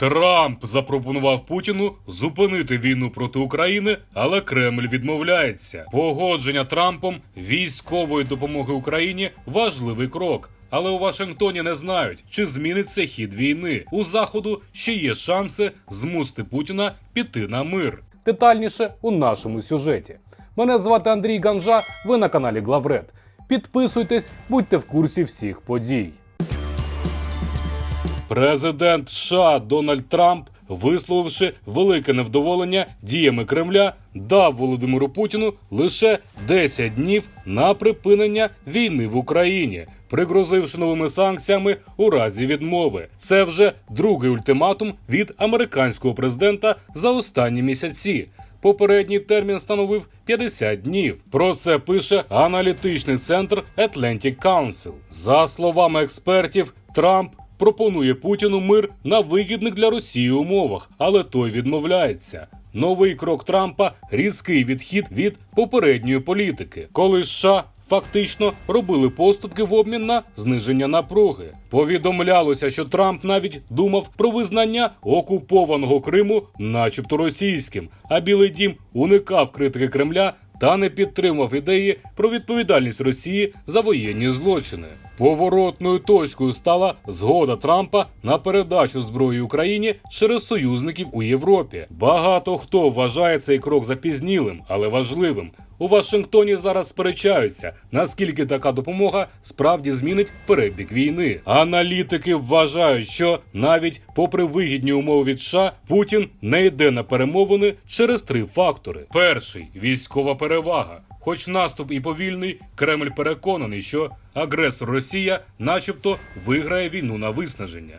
Трамп запропонував Путіну зупинити війну проти України, але Кремль відмовляється. Погодження Трампом військової допомоги Україні важливий крок. Але у Вашингтоні не знають, чи зміниться хід війни. У заходу ще є шанси змусити Путіна піти на мир. Детальніше у нашому сюжеті. Мене звати Андрій Ганжа. Ви на каналі Главред. Підписуйтесь, будьте в курсі всіх подій. Президент США Дональд Трамп, висловивши велике невдоволення діями Кремля, дав Володимиру Путіну лише 10 днів на припинення війни в Україні, пригрозивши новими санкціями у разі відмови. Це вже другий ультиматум від американського президента за останні місяці. Попередній термін становив 50 днів. Про це пише аналітичний центр Atlantic Council. За словами експертів, Трамп пропонує Путіну мир на вигідних для Росії умовах, але той відмовляється. Новий крок Трампа різкий відхід від попередньої політики, коли США фактично робили поступки в обмін на зниження напруги. Повідомлялося, що Трамп навіть думав про визнання окупованого Криму, начебто російським, а Білий Дім уникав критики Кремля та не підтримав ідеї про відповідальність Росії за воєнні злочини. Поворотною точкою стала згода Трампа на передачу зброї Україні через союзників у Європі. Багато хто вважає цей крок запізнілим, але важливим. У Вашингтоні зараз сперечаються, наскільки така допомога справді змінить перебіг війни. Аналітики вважають, що навіть попри вигідні умови від США, Путін не йде на перемовини через три фактори: перший військова перевага. Хоч наступ і повільний, Кремль переконаний, що агресор Росія, начебто, виграє війну на виснаження.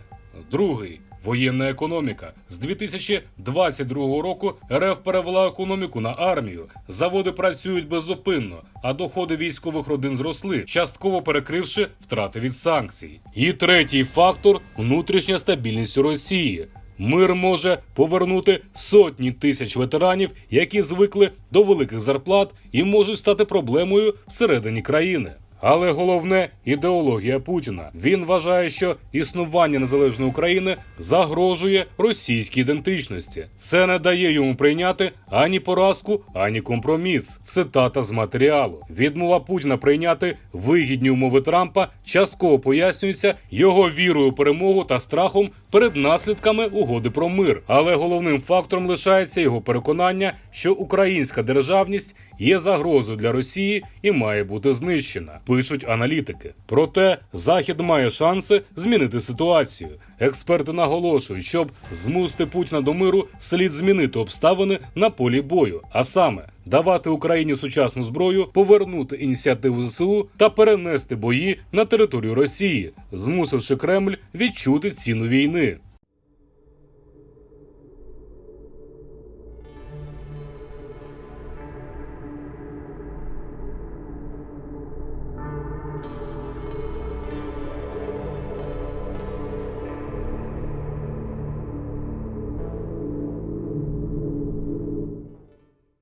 Другий воєнна економіка. З 2022 року РФ перевела економіку на армію. Заводи працюють беззупинно, а доходи військових родин зросли, частково перекривши втрати від санкцій. І третій фактор внутрішня стабільність Росії. Мир може повернути сотні тисяч ветеранів, які звикли до великих зарплат і можуть стати проблемою всередині країни. Але головне ідеологія Путіна. Він вважає, що існування незалежної України загрожує російській ідентичності. Це не дає йому прийняти ані поразку, ані компроміс. Цитата з матеріалу. Відмова Путіна прийняти вигідні умови Трампа частково пояснюється його вірою перемогу та страхом перед наслідками угоди про мир. Але головним фактором лишається його переконання, що українська державність є загрозою для Росії і має бути знищена. Пишуть аналітики. Проте Захід має шанси змінити ситуацію. Експерти наголошують, щоб змусити Путіна до миру, слід змінити обставини на полі бою, а саме давати Україні сучасну зброю, повернути ініціативу ЗСУ та перенести бої на територію Росії, змусивши Кремль відчути ціну війни.